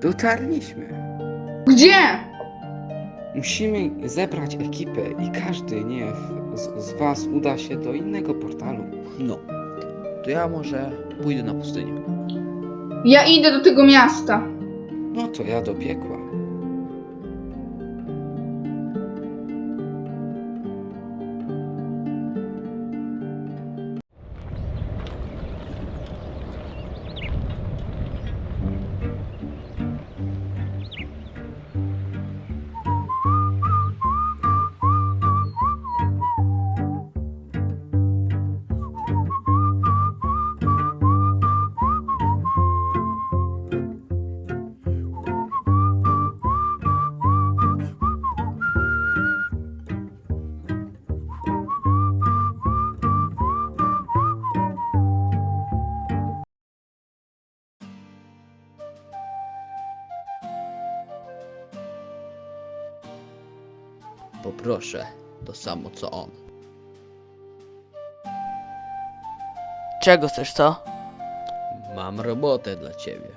Dotarliśmy. Gdzie? Musimy zebrać ekipę i każdy niech z, z was uda się do innego portalu. No, to ja może pójdę na pustynię. Ja idę do tego miasta. No to ja do piekła. Poproszę to samo co on. Czego chcesz, co? Mam robotę dla ciebie.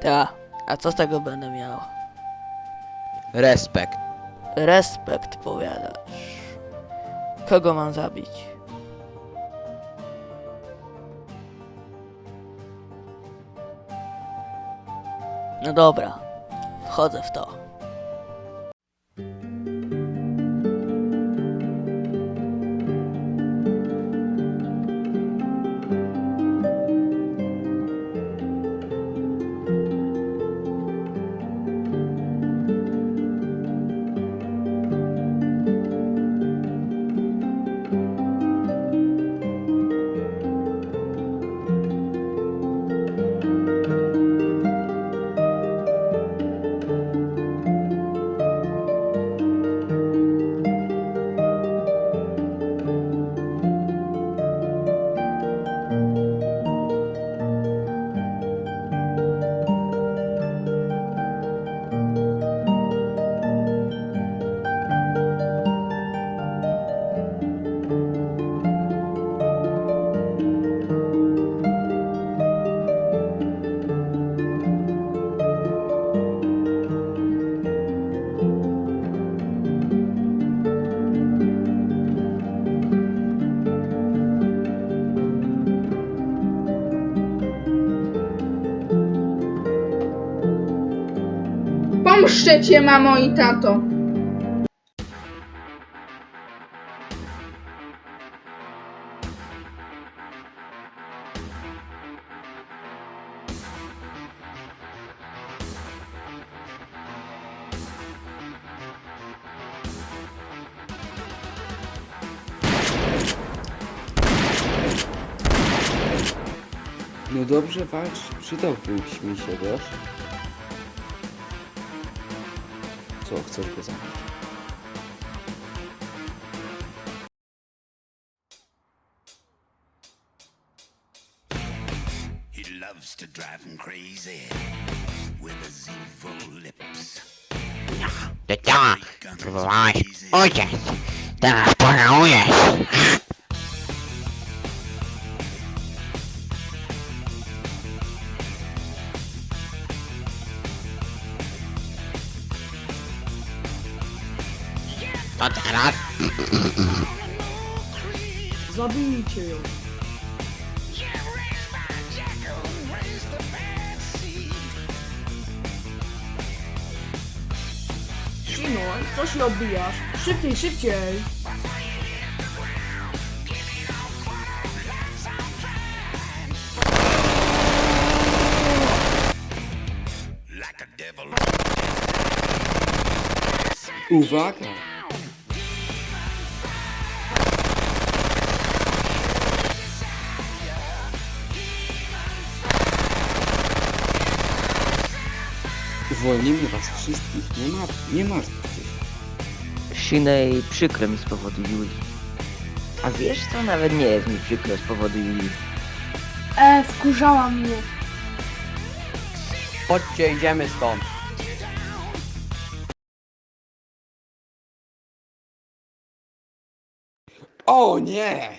Ta, a co z tego będę miał? Respekt. Respekt, powiadasz. Kogo mam zabić? No dobra, wchodzę w to. Pomszczę cię, mamo i tato. No dobrze walcz, przydałbyś mi się, wiesz? Co, chcesz go zabić? He loves to drive him crazy with his evil lips. To co? Próbowałeś uciec. Teraz pożałujesz. To teraz? Zabijcie ją. Szymon, co się odbijasz? Szybciej, szybciej! A. Uwaga! Uwolnimy was wszystkich, nie, mar nie martwcie się. Sinej przykro mi z powodu Julii. A wiesz co, nawet nie jest mi przykro z powodu Julii. E, wkurzała mnie. Chodźcie, idziemy stąd. O nie!